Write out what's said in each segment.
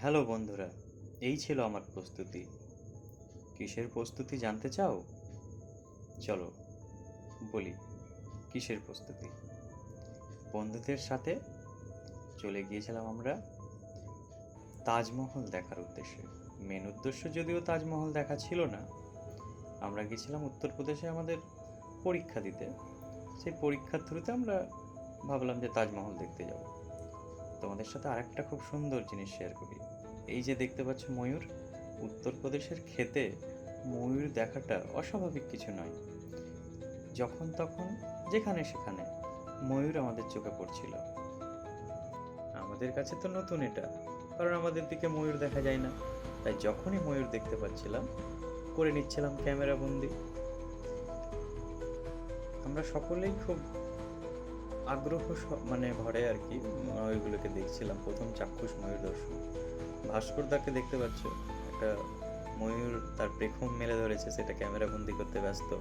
Hello বন্ধুরা, এই ছিল আমার প্রস্তুতি। কিসের প্রস্তুতি জানতে চাও? চলো বলি, কিসের প্রস্তুতি? বন্ধুদের সাথে চলে গিয়েছিলাম আমরা তাজমহল দেখার উদ্দেশ্যে। মেন উদ্দেশ্য যদিও তাজমহল দেখা ছিল না, আমরা গেছিলাম উত্তরপ্রদেশে আমাদের পরীক্ষা দিতে। সেই পরীক্ষার থ্রুতে আমরা ভাবলাম যে তাজমহল দেখতে যাব। তোমাদের সাথে আরেকটা খুব সুন্দর জিনিস শেয়ার করি। এই যে দেখতে পাচ্ছ ময়ূর উত্তরপ্রদেশের ক্ষেতে ময়ূর দেখাটা অস্বাভাবিক কিছু নয়। যখন তখন, যেখানে সেখানে ময়ূর আমাদের চোখে পড়ছিল। আমাদের কাছে তো নতুন এটা, কারণ আমাদের দিকে ময়ূর দেখা যায় না। তাই যখনই ময়ূর দেখতে পাচ্ছিলাম, করে নিচ্ছিলাম ক্যামেরা বন্দি। আমরা সকলেই খুব আগ্রহ মানে ভরে আর কি ময়ূরগুলোকে দেখছিলাম, প্রথম চাক্ষুষ ময়ূর দর্শন। ভাস্করদাকে দেখতে পাচ্ছ? একটা ময়ূর তার পেখম মেলে ধরেছে, সেটা ক্যামেরা বন্দি করতে ব্যস্ত।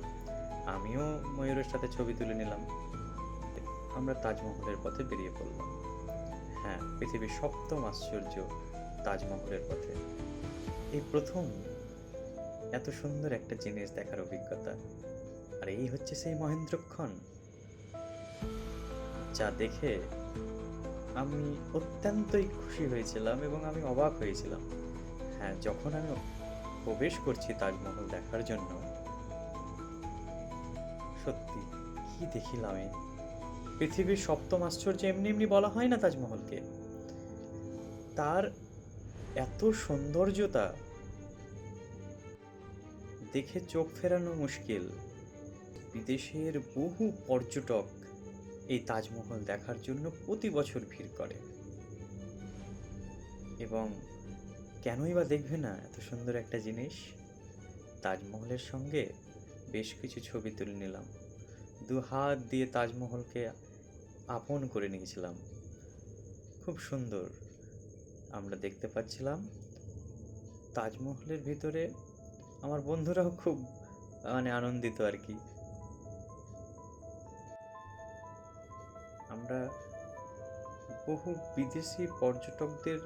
আমিও ময়ূরের সাথে ছবি তুলে নিলাম। আমরা তাজমহলের পথে বেরিয়ে পড়লাম। হ্যাঁ পৃথিবীর সপ্তম আশ্চর্য তাজমহলের পথে। এই প্রথম। এত সুন্দর একটা জিনিস দেখার অভিজ্ঞতা। আর এই হচ্ছে সেই মহেন্দ্রক্ষণ। যা দেখে আমি অত্যন্তই খুশি হয়েছিলাম এবং আমি অবাক হয়েছিলাম। হ্যাঁ যখন আমি প্রবেশ করছি তাজমহল দেখার জন্য, সত্যি কি দেখিলাম আমি পৃথিবীর সপ্তম আশ্চর্য এমনি এমনি বলা হয় না তাজমহলকে? তার এত সৌন্দর্যতা, দেখে চোখ ফেরানো মুশকিল। বিদেশের বহু পর্যটক এই তাজমহল দেখার জন্য প্রতি বছর ভিড় করে। এবং কেনই বা দেখবে না এত সুন্দর একটা জিনিস? তাজমহলের সঙ্গে বেশ কিছু ছবি তুলে নিলাম। দু হাত দিয়ে তাজমহলকে আপন করে নিয়েছিলাম। খুব সুন্দর আমরা দেখতে পাচ্ছিলাম। তাজমহলের ভিতরে আমার বন্ধুরাও খুব মানে আনন্দিত আর কি। আমরা বহু বিদেশি পর্যটকদের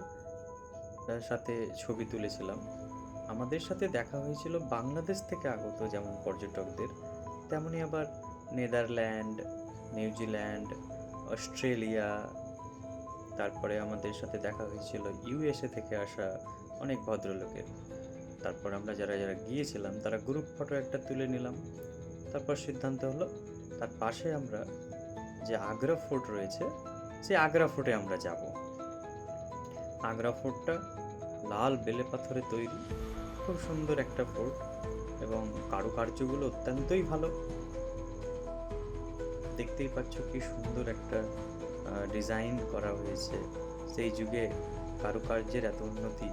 সাথে ছবি তুলেছিলাম। আমাদের সাথে দেখা হয়েছিল বাংলাদেশ থেকে আগত যেমন পর্যটকদের, তেমনি আবার নেদারল্যান্ড, নিউজিল্যান্ড, অস্ট্রেলিয়া, তারপরে আমাদের সাথে দেখা হয়েছিল ইউএসএ থেকে আসা অনেক ভদ্রলোকের। তারপর আমরা যারা যারা গিয়েছিলাম, তারা গ্রুপ ফটো একটা তুলে নিলাম। তারপর সিদ্ধান্ত হলো, তার পাশে আমরা যে আগ্রা ফোর্ট রয়েছে, সেই আগ্রা ফোর্টে আমরা যাব। আগ্রা ফোর্টটা লাল বেলে পাথরে তৈরি, খুব সুন্দর একটা ফোর্ট এবং কারুকার্যগুলো অত্যন্তই ভালো। দেখতেই পাচ্ছ কি সুন্দর একটা ডিজাইন করা হয়েছে। সেই যুগে কারুকার্যের এত উন্নতি,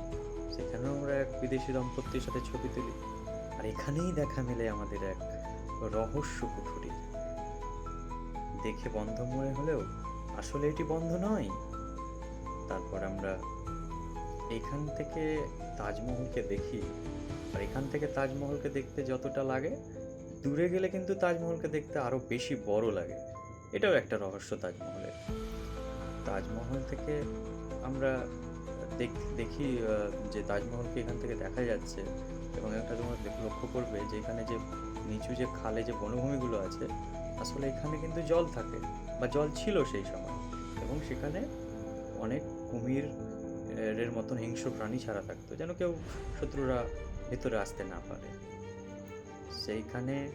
সেখানেও আমরা এক বিদেশি দম্পতির সাথে ছবি তুলি। আর এখানেই দেখা মেলে আমাদের এক রহস্য কুঠুরি। দেখে বন্ধ মনে হলেও আসলে এটি বন্ধ নয়। তারপর আমরা এখান থেকে তাজমহলকে দেখি। আর এখান থেকে তাজমহলকে দেখতে যতটা লাগে, দূরে গেলে কিন্তু তাজমহলকে দেখতে আরও বেশি বড় লাগে। এটাও একটা রহস্য তাজমহলের। তাজমহল থেকে আমরা দেখি যে তাজমহলকে এখান থেকে দেখা যাচ্ছে এবং একটা তোমার লক্ষ্য করবে যে এখানে যে নিচু যে খালে যে বনভূমিগুলো আছে আসলে এখানে কিন্তু জল থাকে বা জল ছিল সেই সময়। এবং সেখানে অনেক কুমির, এর মতন হিংস্র প্রাণী ছাড়া থাকতো, যেন কেউ শত্রুরা ভেতরে আসতে না পারে। সেইখানে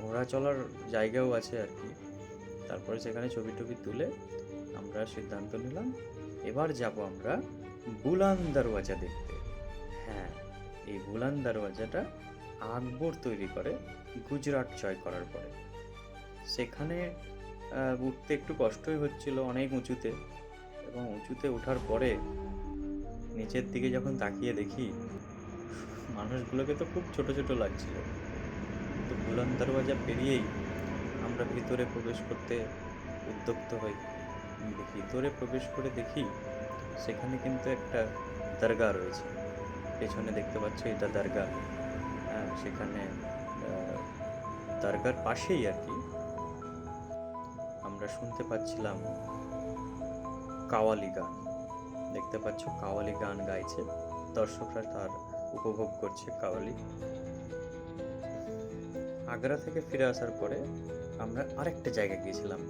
ঘোড়া চলার জায়গাও আছে আর কি। তারপরে সেখানে ছবি টবি তুলে আমরা সিদ্ধান্ত নিলাম, এবার যাব আমরা বুলান দরওয়াজা দেখতে। হ্যাঁ এই বুলান দরওয়াজাটা আকবর তৈরি করে, গুজরাট জয় করার পরে। সেখানে উঠতে একটু কষ্টই হচ্ছিল অনেক উঁচুতে। এবং উঁচুতে ওঠার পরে নিচের দিকে যখন তাকিয়ে দেখি, মানুষগুলোকে তো খুব ছোট ছোট লাগছিল। তো বুলান দরওয়াজা পেরিয়েই আমরা ভিতরে প্রবেশ করতে উদ্যক্ত হই। ভিতরে প্রবেশ করে দেখি, সেখানে কিন্তু একটা দরগা রয়েছে। পেছনে দেখতে পাচ্ছ এটা দরগা সেখানে দরগার পাশেই আর কি আমরা শুনতে পাচ্ছিলাম কাওয়ালি গান। দেখতে পাচ্ছ কাওয়ালি গান গাইছে। দর্শকরা তার উপভোগ করছে কাওয়ালি। আগ্রা থেকে ফিরে আসার পরে আমরা আরেকটা জায়গায় গিয়েছিলাম।